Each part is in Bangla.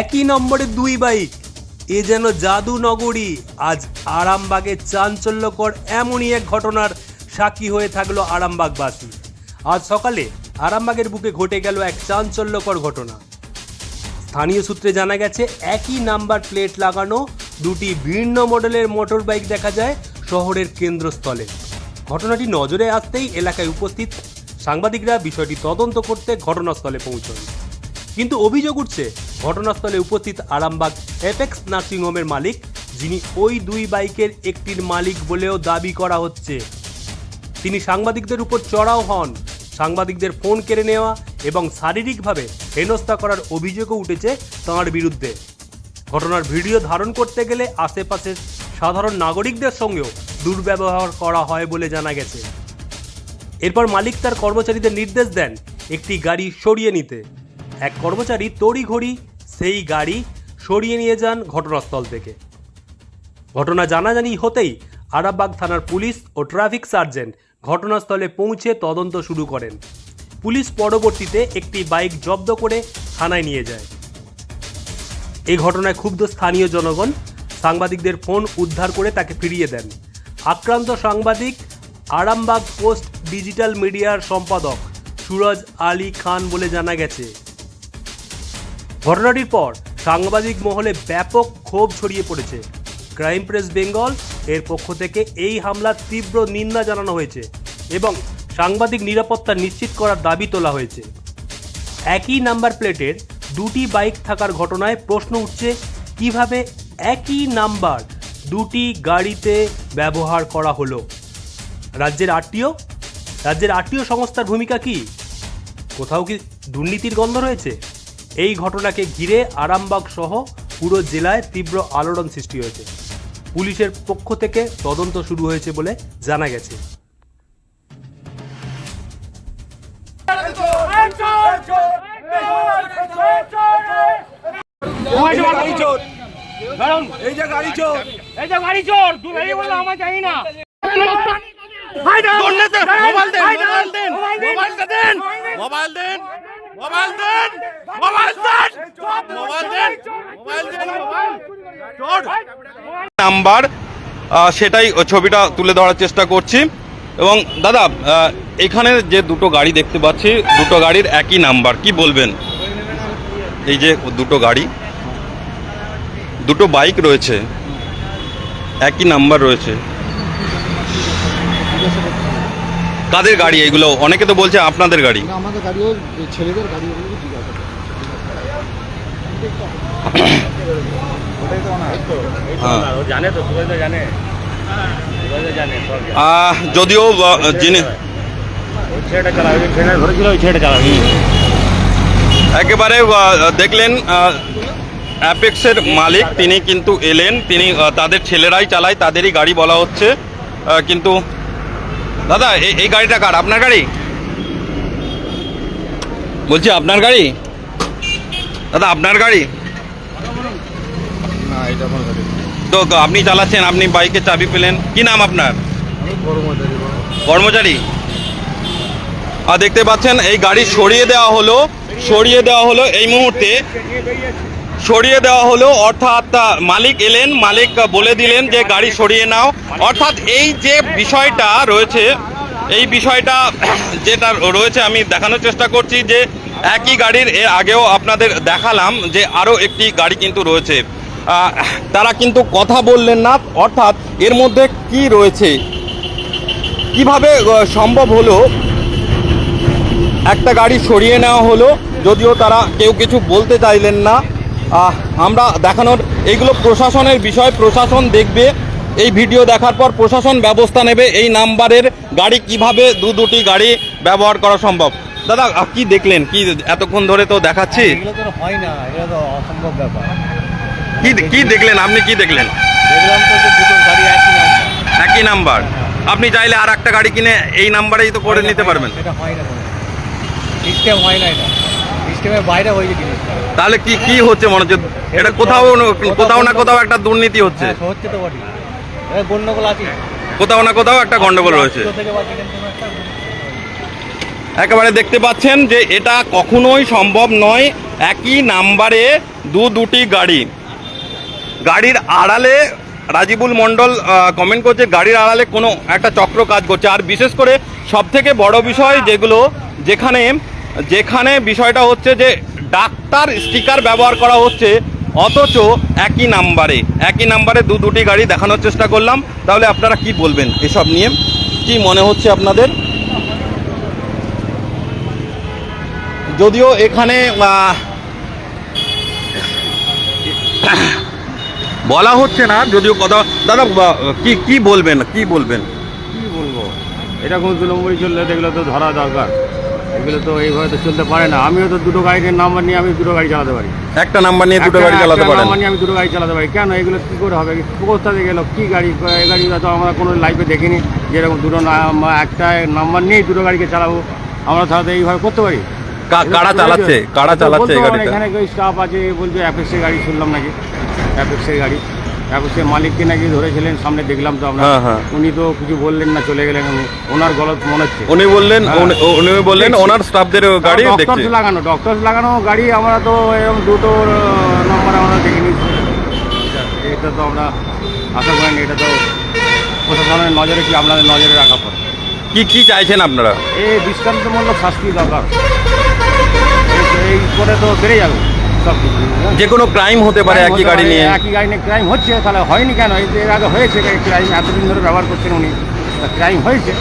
একই নম্বরে দুই বাইক। এ যেন জাদু নগরী। আজ আরামবাগে চাঞ্চল্যকর এমনই এক ঘটনার সাক্ষী হয়ে থাকল আরামবাগবাসী। আজ সকালে আরামবাগের বুকে ঘটে গেল এক চাঞ্চল্যকর ঘটনা। স্থানীয় সূত্রে জানা গেছে, একই নাম্বার প্লেট লাগানো দুটি ভিন্ন মডেলের মোটর বাইক দেখা যায় শহরের কেন্দ্রস্থলে। ঘটনাটি নজরে আসতেই এলাকায় উপস্থিত সাংবাদিকরা বিষয়টি তদন্ত করতে ঘটনাস্থলে পৌঁছন। কিন্তু অভিযোগ উঠছে, ঘটনাস্থলে উপস্থিত আরামবাগ এপেক্স নার্সিংহোমের মালিক, যিনি ওই দুই বাইকের একটির মালিক বলেও দাবি করা হচ্ছে। তিনি সাংবাদিকদের উপর চড়াও হন। সাংবাদিকদের ফোন কেড়ে নেওয়া এবং শারীরিকভাবে হেনস্থা করার অভিযোগও উঠেছে তাঁর বিরুদ্ধে। ঘটনার ভিডিও ধারণ করতে গেলে আশেপাশের সাধারণ নাগরিকদের সঙ্গেও দুর্ব্যবহার করা হয় বলে জানা গেছে। এরপর মালিক তার কর্মচারীদের নির্দেশ দেন একটি গাড়ি সরিয়ে নিতে। এক কর্মচারী তড়িঘড়ি সেই গাড়ি সরিয়ে নিয়ে যান ঘটনাস্থল থেকে। ঘটনা জানাজানি হতেই আরামবাগ থানার পুলিশ ও ট্রাফিক সার্জেন্ট ঘটনাস্থলে পৌঁছে তদন্ত শুরু করেন। পুলিশ পরবর্তীতে একটি বাইক জব্দ করে থানায় নিয়ে যায়। এই ঘটনায় ক্ষুব্ধ স্থানীয় জনগণ সাংবাদিকদের ফোন উদ্ধার করে তাকে ফিরিয়ে দেন। আক্রান্ত সাংবাদিক, আরামবাগ পোস্ট ডিজিটাল মিডিয়ার সম্পাদক সুরজ আলী খান বলে জানা গেছে। ঘটনাটির পর সাংবাদিক মহলে ব্যাপক ক্ষোভ ছড়িয়ে পড়েছে। ক্রাইম প্রেস বেঙ্গল এর পক্ষ থেকে এই হামলার তীব্র নিন্দা জানানো হয়েছে এবং সাংবাদিক নিরাপত্তা নিশ্চিত করার দাবি তোলা হয়েছে। একই নাম্বার প্লেটের দুটি বাইক থাকার ঘটনায় প্রশ্ন উঠছে, কীভাবে একই নাম্বার দুটি গাড়িতে ব্যবহার করা হলো? রাজ্যের আরটিও? রাজ্যের আরটিও সংস্থার ভূমিকা কি? কোথাও কি দুর্নীতির গন্ধ রয়েছে? এই ঘটনাকে ঘিরে আরামবাগ সহ পুরো জেলায় তীব্র আলোড়ন সৃষ্টি হয়েছে। পুলিশের পক্ষ থেকে তদন্ত শুরু হয়েছে বলে জানা গেছে। এই যে গাড়ি চোর! এই যে গাড়ি চোর! তুই এই বলল আমার জানি না মোবাইল দেন মোবাইল দেন মোবাইল দেন মোবাইল দেন। মোবাইল দেন মোবাইল দেন মোবাইল দেন, মোবাইল চোর নাম্বার সেটাই ছবিটা তুলে ধরার চেষ্টা করছি। এবং দাদা এখানে যে দুটো গাড়ি দেখতে পাচ্ছি, দুটো গাড়ির একই নাম্বার, কি বলবেন? এই যে দুটো গাড়ি, দুটো বাইক রয়েছে, একই নাম্বার রয়েছে। কাদের গাড়ি এগুলো অনেকে তো বলছে আপনাদের গাড়ি। না আমাদের গাড়িও ছেলেদের গাড়ি ওগুলো জিজ্ঞাসা করছে। হ্যাঁ। জানে তো সবাই তো জানে। সবাই তো জানে সব জানে। আহ, যদিও আহ, যিনি ওই ছেলেটা চালাবে ওই ছেলেটা ধরেছিল ওই ছেলেটা চালাবে। একেবারে আহ, দেখলেন অ্যাপেক্সের মালিক তিনি কিন্তু এলেন তিনি আহ, তাদের ছেলেরাই চালায় তাদেরই গাড়ি বলা হচ্ছে। আহ, কিন্তু দাদা এই গাড়িটা কার? আপনার গাড়ি? বলছি আপনার গাড়ি? দাদা আপনার গাড়ি? না এটা আমার গাড়ি। তো আপনি চালাচ্ছেন আপনি বাইকে চাবি পেলেন। কি নাম আপনার? কর্মচারী? আর দেখতে পাচ্ছেন এই গাড়ি সরিয়ে দেওয়া হলো সরিয়ে দেওয়া হলো এই মুহূর্তে। সরিয়ে দেওয়া হলো। অর্থাৎ মালিক এলেন, মালিক বলে দিলেন যে গাড়ি সরিয়ে নাও। অর্থাৎ এই যে বিষয়টা রয়েছে, এই বিষয়টা যেটা রয়েছে, আমি দেখানোর চেষ্টা করছি যে একই গাড়ির এর আগেও আপনাদের দেখালাম যে আরও একটি গাড়ি কিন্তু রয়েছে। তারা কিন্তু কথা বললেন না। অর্থাৎ, এর মধ্যে কি রয়েছে? কীভাবে সম্ভব হলো একটা গাড়ি সরিয়ে নেওয়া হলো? যদিও তারা কেউ কিছু বলতে চাইলেন না। আমরা দেখানোর এইগুলো প্রশাসনের বিষয় প্রশাসন দেখবে। এই ভিডিও দেখার পর প্রশাসন ব্যবস্থা নেবে এই নাম্বারের গাড়ি কীভাবে দু দুটি গাড়ি ব্যবহার করা সম্ভব। দাদা কি দেখলেন? কি এতক্ষণ ধরে তো দেখাচ্ছি? এগুলো তো হয় না এগুলো তো অসম্ভব ব্যাপার। কি কি দেখলেন? আপনি কি দেখলেন? দেখলাম তো দুটো গাড়ি একই নাম্বার একই নাম্বার। আপনি চাইলে আর একটা গাড়ি কিনে এই নাম্বারেই তো করে নিতে পারবেন। এটা হয় না সিস্টেম হয় না এটা। সিস্টেমের বাইরে হয়ে জিনিসটা। তাহলে কি কি হচ্ছে মনে হচ্ছে? এটা কোথাও কোথাও না কোথাও একটা দুর্নীতি হচ্ছে। হ্যাঁ হচ্ছে তো বটি গন্ডগোল আছে। কোথাও না কোথাও একটা গন্ডগোল রয়েছে। একেবারে দেখতে পাচ্ছেন যে এটা কখনোই সম্ভব নয়। একই নাম্বারে দু দুটি গাড়ি। গাড়ির আড়ালে রাজিবুল মণ্ডল কমেন্ট করছে গাড়ির আড়ালে কোনো একটা চক্র কাজ করছে। আর বিশেষ করে সব থেকে বড় বিষয় যেগুলো যেখানে যেখানে বিষয়টা হচ্ছে যে ডাক্তার স্টিকার ব্যবহার করা হচ্ছে, অথচ একই নাম্বারে। একই নাম্বারে দু দুটি গাড়ি দেখানোর চেষ্টা করলাম। তাহলে আপনারা কি বলবেন এসব নিয়ে? কি মনে হচ্ছে আপনাদের? যদিও এখানে বলা হচ্ছে না, যদিও কথা দাদা কি কি বলবেন? কি বলবেন? কি বলব? এটা দু নম্বরই চললে এগুলো তো ধরা দরকার। এগুলো তো এইভাবে তো চলতে পারে না। আমিও তো দুটো গাড়ির নাম্বার নিয়ে আমি দুটো গাড়ি চালাতে পারি। একটা নাম্বার নিয়ে দুটো গাড়ি চালাতে পারেন। নাম্বার নিয়ে আমি দুটো গাড়ি চালাতে পারি। কেন? এগুলো কী করে হবে? কোথা থেকে গেলো? কী গাড়ি? এই গাড়ি তো আমরা কোনো লাইফে দেখিনি। যেরকম দুটো একটা নাম্বার নিয়েই দুটো গাড়িকে চালাবো। আমরা তাহলে এইভাবে করতে পারি? কারা চালাচ্ছে? কারা চালাচ্ছে এখানে স্টাফ আছে বলছে অ্যাপেক্সের গাড়ি শুনলাম নাকি? অ্যাপেক্সের গাড়ি। অ্যাপেক্সের মালিককে নাকি ধরেছিলেন সামনে দেখলাম তো আমরা। হ্যাঁ, হ্যাঁ। উনি তো কিছু বললেন না চলে গেলেন। ওনার গলত মনে হচ্ছে। উনি বললেন হ্যাঁ। উনি- বললেন ওনার স্টাফদের গাড়ি ডক্টরস লাগানো ডক্টরস লাগানো গাড়ি আমরা তো এরকম দুটো নম্বর আমরা দেখিনি। এটা তো আমরা আশা করেন এটা তো প্রশাসনের নজরে কি আপনাদের নজরে রাখা পড়ে? কি কি চাইছেন আপনারা? এই দৃষ্টান্তমূলক শাস্তি দরকার। এই করে তো বেড়ে যাবে। সব কিছু যে কোনো ক্রাইম হতে পারে একই গাড়ি নিয়ে। একই গাড়ি নিয়ে ক্রাইম হচ্ছে তাহলে হয়নি কেন? এর আগে হয়েছে ক্রাইম এতদিন ধরে ব্যবহার করছেন উনি। ক্রাইম হয়েছে।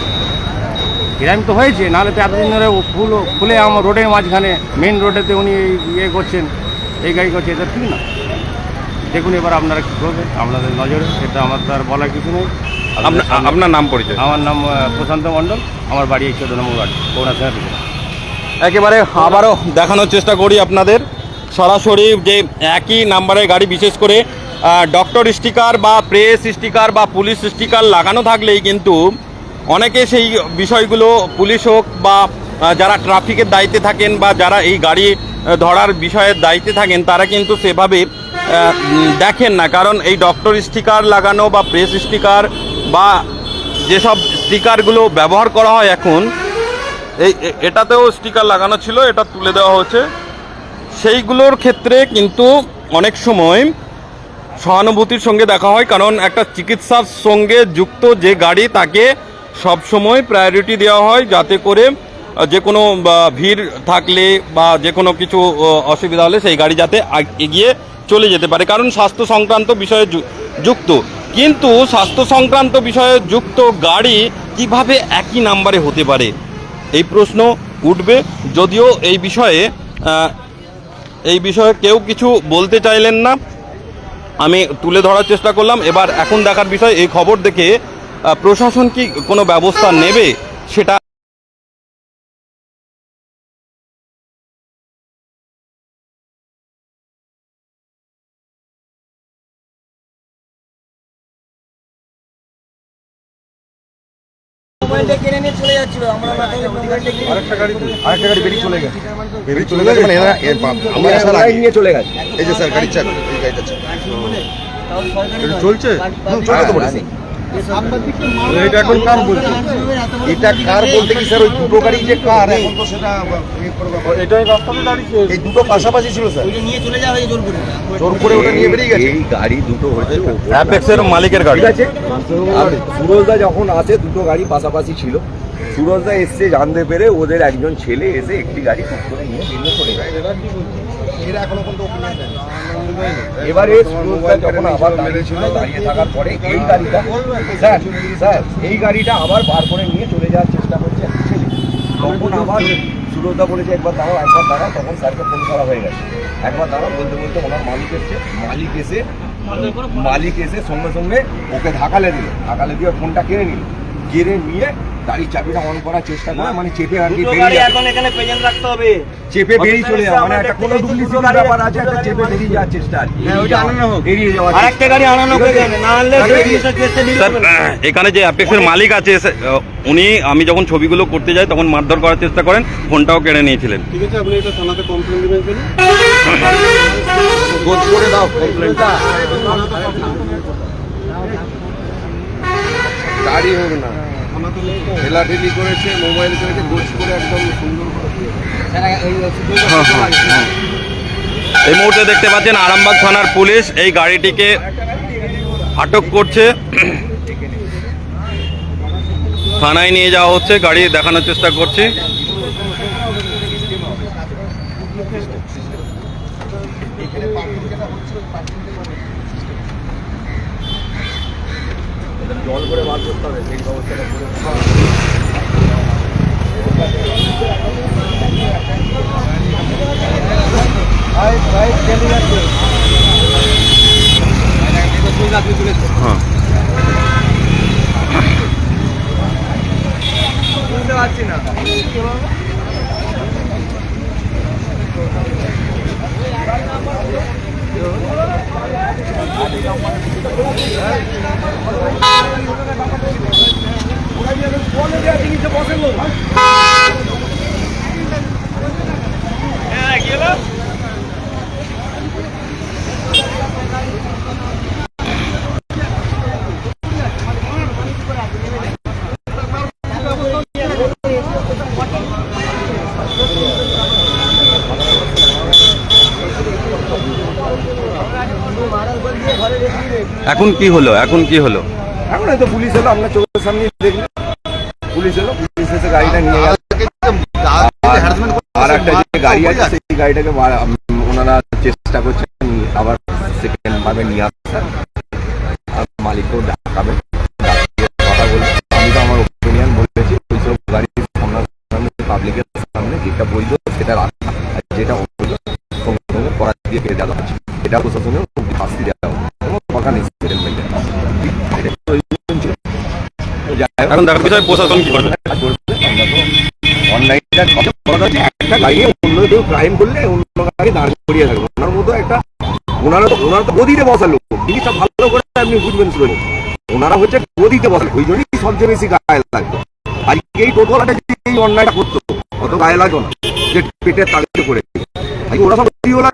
ক্রাইম তো হয়েছে নাহলে তো এতদিন ধরে ফুল খুলে আমার রোডের মাঝখানে মেন রোডেতে উনি ইয়ে করছেন এই গাড়ি করছে এটা ঠিক না। দেখুন এবার আপনারা কী করবেন আপনাদের নজরে এটা আমার তো আর বলার কিছু নেই। আপনার নাম পরিচয়? আমার নাম প্রশান্ত মণ্ডল আমার বাড়ি এই চোদ্দ নম্বর ওয়ার্ড সেনা একেবারে আবারও দেখানোর চেষ্টা করি আপনাদের। সরাসরি যে একই নাম্বারের গাড়ি বিশেষ করে ডক্টর স্টিকার বা প্রেস স্টিকার বা পুলিশ স্টিকার লাগানো থাকলেই কিন্তু অনেকে সেই বিষয়গুলো পুলিশ হোক বা যারা ট্রাফিকের দায়িত্বে থাকেন বা যারা এই গাড়ি ধরার বিষয়ের দায়িত্বে থাকেন, তারা কিন্তু সেভাবে দেখেন না। কারণ এই ডক্টর স্টিকার লাগানো বা প্রেস স্টিকার বা যেসব স্টিকারগুলো ব্যবহার করা হয় এখন, এই এটাতেও স্টিকার লাগানো ছিল, এটা তুলে দেওয়া হচ্ছে সেইগুলোর ক্ষেত্রে কিন্তু অনেক সময় সহানুভূতির সঙ্গে দেখা হয়, কারণ একটা চিকিৎসার সঙ্গে যুক্ত যে গাড়ি, তাকে সব সময় প্রায়োরিটি দেওয়া হয় যাতে করে যে কোনো ভিড় থাকলে বা যে কোনো কিছু অসুবিধা হলে সেই গাড়ি যাতে এগিয়ে চলে যেতে পারে। কারণ স্বাস্থ্য সংক্রান্ত বিষয়ে যুক্ত। কিন্তু স্বাস্থ্য সংক্রান্ত বিষয়ে যুক্ত গাড়ি কীভাবে একই নাম্বারে হতে পারে? এই প্রশ্ন উঠবে। যদিও এই বিষয়ে এই বিষয়ে কেউ কিছু বলতে চাইলেন না। আমি তুলে ধরার চেষ্টা করলাম। এবার এখন দেখার বিষয়, এই খবর দেখে প্রশাসন কি কোনো ব্যবস্থা নেবে সেটা আরেকটা গাড়ি বেরিয়ে চলে গেছে। বেরিয়ে চলে গেছে। মানে এরা এর আসার আগে নিয়ে চলে গেছে। এই যে স্যার গাড়ি চাপ এই গাড়িটা চাপ এটা চলছে? তো বলেছি এটা এখন কার বলছে? এটা কার বলতে কি স্যার? ওই দুটো গাড়ি যে কার? এখন তো সেটা এটাই রাস্তাতে দাঁড়িয়েছে। এই দুটো পাশাপাশি ছিল স্যার। জোর করে ওটা নিয়ে বেরিয়ে গেছে। এই গাড়ি দুটো হচ্ছে অ্যাপেক্সের মালিকের গাড়ি। ঠিক আছে? আর সুরজদা যখন আছে দুটো গাড়ি পাশাপাশি ছিল। সুরজদা এসছে জানতে পেরে ওদের একজন ছেলে এসে একটি গাড়ি টুক করে নিয়ে বেরিয়ে চলে যায়। এবারে সুরজদা যখন আবার দাঁড়িয়ে ছিল দাঁড়িয়ে থাকার পরে এই গাড়িটা স্যার স্যার এই গাড়িটা আবার বার করে নিয়ে চলে যাওয়ার চেষ্টা করছে একটা ছেলে। তখন আবার সুরজদা বলেছে একবার দাঁড়াও একবার দাঁড়াও। তখন স্যারকে ফোন করা হয়ে গেছে। একবার দাঁড়াও বলতে বলতে ওনার মালিক এসছে। মালিক এসে মালিক এসে সঙ্গে সঙ্গে ওকে ধাকালে দিল। ধাকালে দিয়ে ফোনটা কেড়ে নিল। নিয়ে গাড়ির চাবিটা অন করার চেষ্টা করে মানে চেপে আর কি বেরিয়ে। এখানে প্রেজেন্ট রাখতে হবে। চেপে বেরিয়ে চলে যাওয়া মানে একটা কোনো ডুপ্লিসিটি ব্যাপার আছে একটা চেপে বেরিয়ে যাওয়ার চেষ্টা আর কি। চেষ্টা। আরেকটা গাড়ি আনানো হয়ে না আনলে এখানে যে অ্যাপেক্সের মালিক আছে উনি আমি যখন ছবিগুলো করতে যাই তখন মারধর করার চেষ্টা করেন ফোনটাও কেড়ে নিয়েছিলেন। ঠিক আছে আপনি এটা থানাতে কমপ্লেন দিবেন করে দাও কমপ্লেনটা গাড়ি হোক না। ঠেলাঠেলি করেছে, মোবাইল করেছে, গোছ করে একদম সুন্দর এই মুহূর্তে দেখতে পাচ্ছেন আরামবাগ থানার পুলিশ এই গাড়িটিকে আটক করছে। থানায় নিয়ে যাওয়া হচ্ছে, গাড়ি দেখানোর চেষ্টা করছি। জল করে বার করতে হবে সেই ব্যবস্থাটা করে হ্যাঁ। পারছি না। বসে এখন কি হলো? এখন কি হলো? এখন হয়তো পুলিশ এলো আপনার চোখের সামনে দেখলেন পুলিশ এলো, পুলিশ এসে গাড়িটা নিয়ে গেল। আর একটা যে গাড়ি আছে, সেই গাড়িটাকে ওনারা চেষ্টা করছেন আবার সেকেন্ড ভাবে নিয়ে আসার। আর মালিককেও ডাকিয়ে কথা বলবেন আমি তো আমার ওপিনিয়ন বলেছি, ওইসব গাড়ি সামনে পাবলিকের সামনে যেটা বৈধ, সেটা রাখা। আর যেটা অবৈধ করা দিয়ে দেওয়া হচ্ছে এটা প্রশাসনের শাস্তি দেওয়া হবে কোনো কথা নেই সেটেলমেন্টের এটা প্রয়োজন ছিল তো যাই হোক, এখন দেখার বিষয় প্রশাসন কি করবে অনলাইনটা অন্য করলে অন্য গাড়ি দাঁড় করিয়ে থাকবে ওনার মতো একটা ওনারা গদিতে বসা লোক। ভালো করে আপনি বুঝবেন ওনারা হচ্ছে গদিতে বসা ওই জন্যই সবচেয়ে বেশি গায়ে লাগতো। আজকে এই টোটোলাটা এই অন্যায়টা করতো। অত গায়ে লাগতো না। যে পেটের তাগিদে সব গদিওয়ালা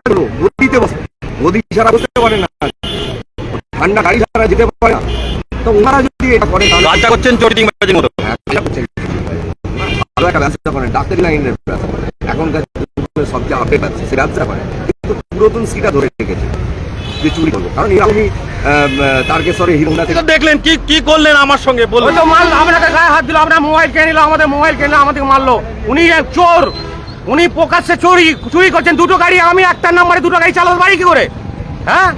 পারে না। ঠান্ডা গাড়ি ছাড়া যেতে পারে না। তো ওনারা যদি এটা করে তাহলে কাজটা করছেন চোরিং বাজির মতো। ভালো একটা ব্যবসা করেন ডাক্তারি লাইনের ব্যবসা করেন এখনকার সবচেয়ে আপডেট সে ব্যবসা করে। কিন্তু পুরাতন সিটা ধরে রেখেছে যে চুরি করব। কারণ এরকমই তারকেশ্বরে হিরোটা থেকে দেখলেন কি কি করলেন আমার সঙ্গে বলুন। তো মাল আপনাকে গায়ে হাত দিল আপনার মোবাইল কিনে নিল আমাদের মোবাইল কিনে নিল, আমাদেরকে মারলো। উনি এক চোর। উনি প্রকাশ্যে চুরি চুরি করছেন। দুটো গাড়ি আমি একটা নাম্বারে দুটো গাড়ি চালাতে পারি কি করে? হ্যাঁ?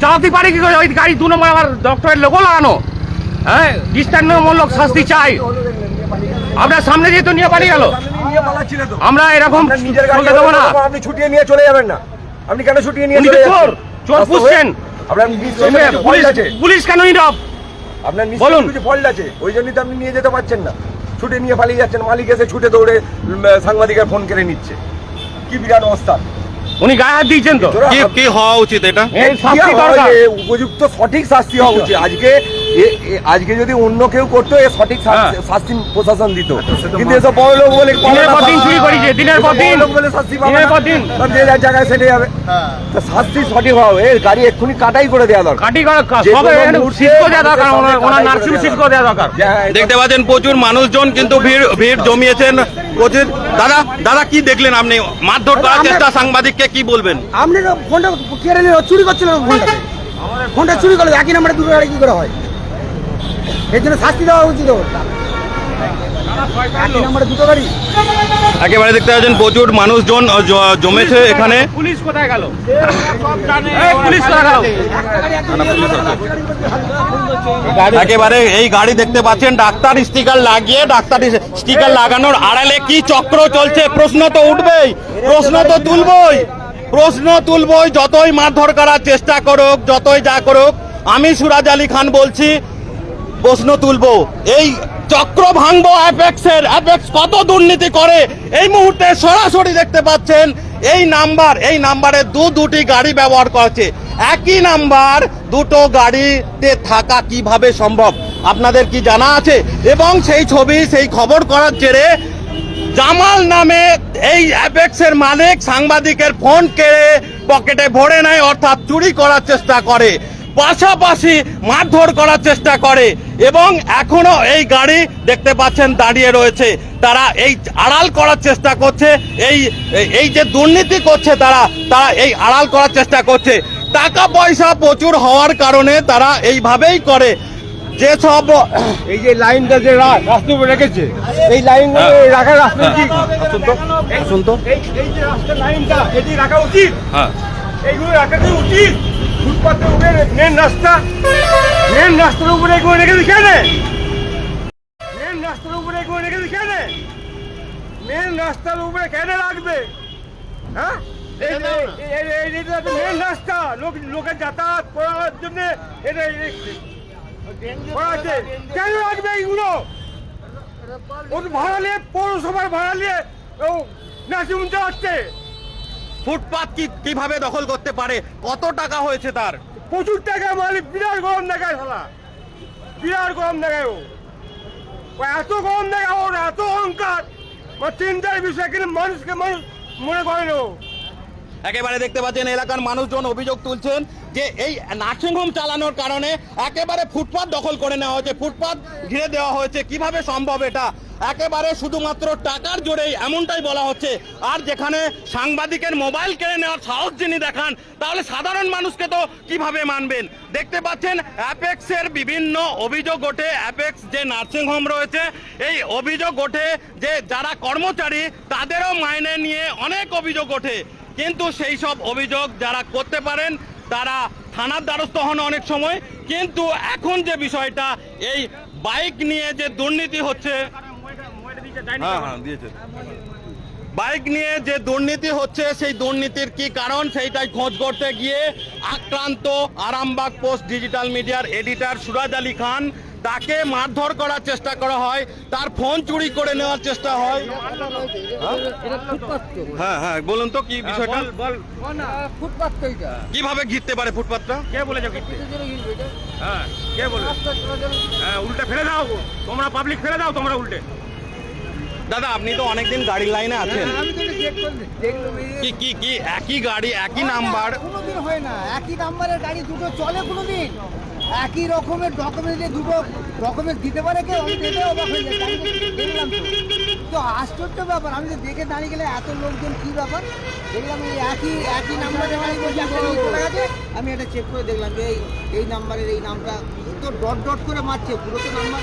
চালাতে পারি কি করে ওই গাড়ি দু নম্বর আমার ডক্টরের লোগো লাগানো। হ্যাঁ দৃষ্টান্তমূলক শাস্তি চাই। আপনার সামনে দিয়ে তো নিয়ে পালিয়ে গেল। আমরা এরকম চলতে দেবো না। আপনি ছুটিয়ে নিয়ে চলে যাবেন না। আপনি কেন ছুটিয়ে নিয়ে চলে যাচ্ছেন? চোর। পুষছেন। পুলিশ কেন নীরব আপনার বলুন। কিছু ফল্ট আছে। ওই জন্যই তো আপনি নিয়ে যেতে পারছেন না। ছুটে নিয়ে পালিয়ে যাচ্ছেন। মালিক এসে ছুটে দৌড়ে সাংবাদিকের ফোন কেড়ে নিচ্ছে। কি বিরাট অবস্থা। উনি গায়ে হাত দিয়েছেন তো? কি কি হওয়া উচিত এটা? এই কি শাস্তি দরকার। যে উপযুক্ত সঠিক শাস্তি হওয়া উচিত। আজকে আজকে যদি অন্য কেউ করতো এ সঠিক শাস্তি- হ্যাঁ। প্রশাসন দিত। কিন্তু এসব বড় লোক বলে দিনের পর দিন লোক বলে শাস্তি যে যার জায়গায় সেটে যাবে। তো শাস্তি সঠিক হওয়া হবে। এর গাড়ি এক্ষুনি কাটাই করে দেওয়া দরকার। কাটি দেওয়া দরকার হ্যাঁ, দেখতে পাচ্ছেন প্রচুর মানুষজন কিন্তু ভিড় ভিড় জমিয়েছেন। প্রচুর দাদা দাদা কি দেখলেন আপনি? মারধর করার চেষ্টা সাংবাদিককে কি বলবেন? আপনি ফোনটা কেড়ে নিল চুরি করছিলেন ফোনটাকে ফোনটা চুরি করল একই নাম্বারে দুটো গাড়ি কি করে হয়? এর জন্য শাস্তি দেওয়া উচিত ওর। একই নাম্বারে দুটো গাড়ি। একেবারে দেখতে পাচ্ছেন প্রচুর মানুষজন জমেছে এখানে। পুলিশ কোথায় গেল? পুলিশ একেবারে এই গাড়ি দেখতে পাচ্ছেন ডাক্তার স্টিকার লাগিয়ে ডাক্তার স্টিকার লাগানোর আড়ালে কি চক্র চলছে? প্রশ্ন তো উঠবেই প্রশ্ন তো তুলবই প্রশ্ন তুলবই যতই মারধর করার চেষ্টা করুক যতই যা করুক। আমি সুরাজ আলী খান বলছি প্রশ্ন তুলবো, এই চক্র ভাঙবো অ্যাপেক্সের, অ্যাপেক্স কত দুর্নীতি করে? এই মুহূর্তে সরাসরি দেখতে পাচ্ছেন, এই নাম্বার, এই নাম্বারে দু দুটি গাড়ি ব্যবহার করছে একই নাম্বার, দুটো গাড়িতে থাকা কীভাবে সম্ভব? আপনাদের কি জানা আছে? এবং সেই ছবি, সেই খবর করার জেরে জামাল নামে এই অ্যাপেক্সের মালিক সাংবাদিকের ফোন কেড়ে পকেটে ভরে নেয়, অর্থাৎ চুরি করার চেষ্টা করে। পাশাপাশি মারধর করার চেষ্টা করে এবং এখনও এই গাড়ি দেখতে পাচ্ছেন দাঁড়িয়ে রয়েছে। তারা এই আড়াল করার চেষ্টা করছে এই এই যে দুর্নীতি করছে তারা তারা এই আড়াল করার চেষ্টা করছে। টাকা পয়সা প্রচুর হওয়ার কারণে তারা এইভাবেই করে। যেসব এই যে লাইনটা যে রা- রাস্তার উপরে রেখেছে এই লাইন রাখার রাস্তা কি? শুন এই এই যে রাস্তার লাইনটা এটি রাখা উচিত। হ্যাঁ। এইগুলো রাখা উচিত। ফুটপাথের উপরে মেন রাস্তা মেন রাস্তার উপরে এগুলো রেখে দিচ্ছে মেন রাস্তার উপরে এগুলো রেখে দিচ্ছে মেন রাস্তার উপরে কেন রাখবে হ্যাঁ এই এই- এই- এই- এইটা তো মেন রাস্তা লোক লোকের যাতায়াত করার জন্য এটা এই- করা আছে কেন রাখবে এইগুলো ও তো ভাড়া নিয়ে পৌরসভার ভাড়া নিয়ে ও নাসিমুন চালাচ্ছে ফুটপাত কি কীভাবে দখল করতে পারে? কত টাকা হয়েছে তার? প্রচুর টাকা মালিক, বিরাট গরম দেখায় শালা। বিরাট গরম দেখায় ও। এত গরম দেখায় ওর এত অহংকার। চিন্তার বিষয়, কিন্তু মানুষকে মানুষ মনে করে না। একেবারে দেখতে পাচ্ছেন এলাকার মানুষজন অভিযোগ তুলছেন যে এই নার্সিংহোম চালানোর কারণে একেবারে ফুটপাত দখল করে নেওয়া হয়েছে, ফুটপাত ঘিরে দেওয়া হয়েছে। কীভাবে সম্ভব এটা? একেবারে শুধুমাত্র টাকার জোরেই এমনটাই বলা হচ্ছে। আর যেখানে সাংবাদিকের মোবাইল কেড়ে নেওয়ার সাহস যিনি দেখান, তাহলে সাধারণ মানুষকে তো কীভাবে মানবেন? দেখতে পাচ্ছেন, অ্যাপেক্সের বিভিন্ন অভিযোগ ওঠে। অ্যাপেক্স যে নার্সিংহোম রয়েছে, এই অভিযোগ ওঠে যে যারা কর্মচারী, তাদেরও মাইনে নিয়ে অনেক অভিযোগ ওঠে। কিন্তু সেই সব অভিযোগ যারা করতে পারেন তারা থানার দ্বারস্থ হন অনেক সময়। কিন্তু এখন যে বিষয়টা এই বাইক নিয়ে যে দুর্নীতি হচ্ছে হ্যাঁ হ্যাঁ বাইক নিয়ে যে দুর্নীতি হচ্ছে সেই দুর্নীতির কি কারণ? সেইটাই খোঁজ করতে গিয়ে আক্রান্ত আরামবাগ পোস্ট ডিজিটাল মিডিয়ার এডিটর সুরাজ আলী খান তাকে মারধর করার চেষ্টা করা হয় তার ফোন চুরি করে নেওয়ার চেষ্টা হয়। হ্যাঁ হ্যাঁ বলুন তো কি বিষয়টা? ফুটপাত কীভাবে ঘিরতে পারে ফুটপাতটা? কে বলেছে কিনতে হ্যাঁ কে বলে হ্যাঁ উল্টে ফেলে দাও তোমরা পাবলিক ফেলে দাও তোমরা উল্টে। দাদা আপনি তো অনেকদিন গাড়ির লাইনে আছেন। কি কি কি একই গাড়ি একই নাম্বার? কোনোদিন হয় না একই নাম্বারের গাড়ি দুটো চলে কোনোদিন। একই রকমের ডকুমেন্ট দুটো ডকুমেন্ট দিতে পারে কেউ? আমি দেখে অবাক হয়ে যাই দেখলাম তো। আশ্চর্য ব্যাপার, আমি দেখে দাঁড়িয়ে গেলে এত লোকজন কি ব্যাপার? দেখলাম এই একই একই নাম্বারে গেছে আমি এটা চেক করে দেখলাম যে এই এই নাম্বারের এই নামটা তো ডট ডট করে মারছে, পুরো তো নাম্বার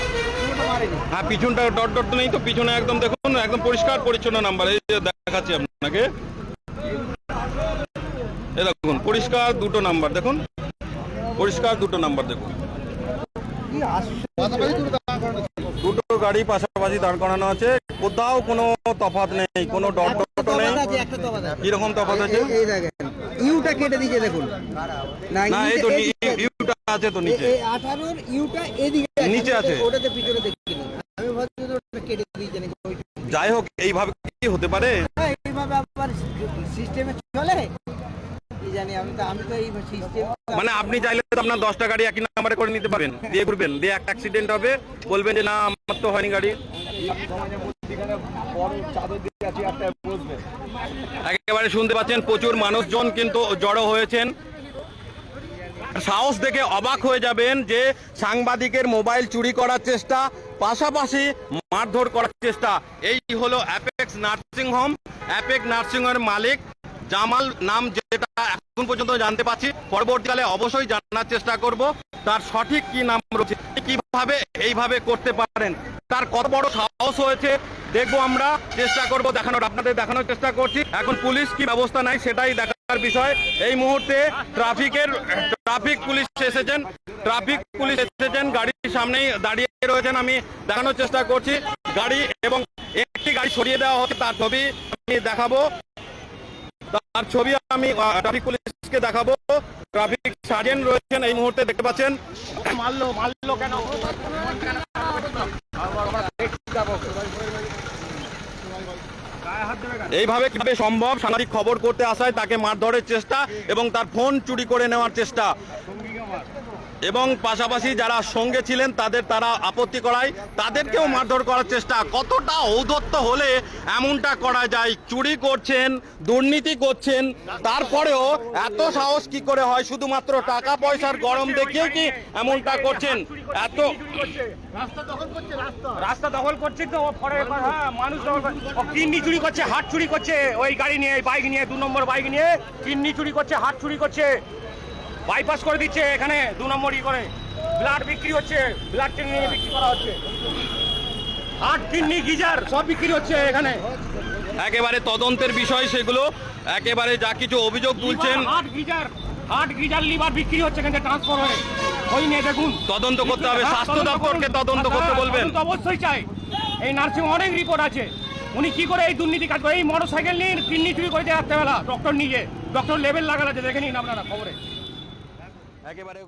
হ্যাঁ পিছনটা ডট ডট নেই তো, পিছনে একদম দেখুন, একদম পরিষ্কার পরিচ্ছন্ন নাম্বার এই যে দেখাচ্ছি আপনাকে। এই দেখুন, পরিষ্কার দুটো নাম্বার দেখুন। পরিষ্কার দুটো নাম্বার দেখুন। দুটো গাড়ি পাশাপাশি দাঁড় করানো আছে। কোথাও কোনো তফাৎ নেই কোনো ডট নেই। কীরকম তফাৎ আছে? এই- এই দেখেন ইউটা কেটে দিয়েছে দেখুন। না এই তো ইউটা- নি- এদিকে- ইউটা আছে তো নিচে। এই আঠারোর ইউটা এদিকে নিচে আছে। ওটাতে পিছনে দেখিনি। আমি ভাবছি ওটা কেটে দিয়েছে নাকি যাই হোক এইভাবে কি হতে পারে? হ্যাঁ, এইভাবে আবার সিস্টেমে চলে। কি জানি, আমি তো আমি তো এই সিস্টেম মানে আপনি চাইলে তো আপনার দশটা গাড়ি একই নাম্বারে করে নিতে পারবেন। দিয়ে ঘুরবেন। দিয়ে একটা অ্যাক্সিডেন্ট হবে, বলবেন যে না, আমার তো হয়নি গাড়ি। একেবারে শুনতে পাচ্ছেন, প্রচুর মানুষজন কিন্তু জড়ো হয়েছেন। সাহস দেখে অবাক হয়ে যাবেন যে সাংবাদিকের মোবাইল চুরি করার চেষ্টা, পাশাপাশি মারধর করার চেষ্টা। এই হলো apex nursing home apex nursing হোমের মালিক জামাল নাম যেটা এখন পর্যন্ত জানতে পারছি, পরবর্তীকালে অবশ্যই জানার চেষ্টা করব, তার সঠিক কি নাম রয়েছে কীভাবে এইভাবে করতে পারেন, তার কত বড় সাহস হয়েছে, দেখব আমরা, চেষ্টা করব দেখানোর, আপনাদের দেখানোর চেষ্টা করছি, এখন পুলিশ কি ব্যবস্থা নেয় সেটাই দেখার বিষয়, এই মুহূর্তে ট্রাফিকের, ট্রাফিক পুলিশ এসেছেন, ট্রাফিক পুলিশ এসেছেন, গাড়ির সামনেই দাঁড়িয়ে রয়েছেন, আমি দেখানোর চেষ্টা করছি, গাড়ি এবং একটি গাড়ি সরিয়ে দেওয়া হচ্ছে, তার ছবি আমি দেখাবো তার ছবি আমি ট্রাফিক পুলিশকে দেখাবো। ট্রাফিক সার্জেন্ট রয়েছেন এই মুহূর্তে দেখতে পাচ্ছেন। মারলো মারলো কেন? এইভাবে কীভাবে সম্ভব? সাংবাদিক খবর করতে আসায় তাকে মারধরের চেষ্টা এবং তার ফোন চুরি করে নেওয়ার চেষ্টা। এবং পাশাপাশি যারা সঙ্গে ছিলেন তাদের তারা আপত্তি করায় তাদেরকেও মারধর করার চেষ্টা। কতটা ঔদত্ত হলে এমনটা করা যায়? চুরি করছেন দুর্নীতি করছেন তারপরেও এত সাহস কি করে হয়? শুধুমাত্র টাকা পয়সার গরম দেখিয়ে কি এমনটা করছেন? এত রাস্তা দখল করছে তো পরে হ্যাঁ মানুষ কিডনি চুরি করছে হাট চুরি করছে ওই গাড়ি নিয়ে বাইক নিয়ে দু নম্বর বাইক নিয়ে কিডনি চুরি করছে হাট চুরি করছে। বাইপাস করে দিচ্ছে এখানে দু নম্বর ই করে। ব্লাড বিক্রি হচ্ছে ব্লাড টেনে নিয়ে বিক্রি করা হচ্ছে। হাট কিডনি গিজার সব বিক্রি হচ্ছে এখানে। একেবারে তদন্তের বিষয় সেগুলো। একেবারে যা কিছু অভিযোগ তুলছেন। হাট গিজার হাট গিজার লিভার বিক্রি হচ্ছে এখানে ট্রান্সফার হয়ে। ওই নিয়ে দেখুন। তদন্ত করতে হবে। হ্যাঁ, স্বাস্থ্য দপ্তরকে তদন্ত করতে হ্যাঁ, বলবেন। তদন্ত অবশ্যই চাই। এই নার্সিং অনেক রিপোর্ট আছে। উনি কি করে এই দুর্নীতি কাজ করে? এই মোটর সাইকেল নিয়ে কিডনি চুরি করে রাত্রেবেলা ডক্টর নিয়ে ডক্টর লেভেল লাগানো আছে। দেখে নিন আপনারা খবরে। একেবারে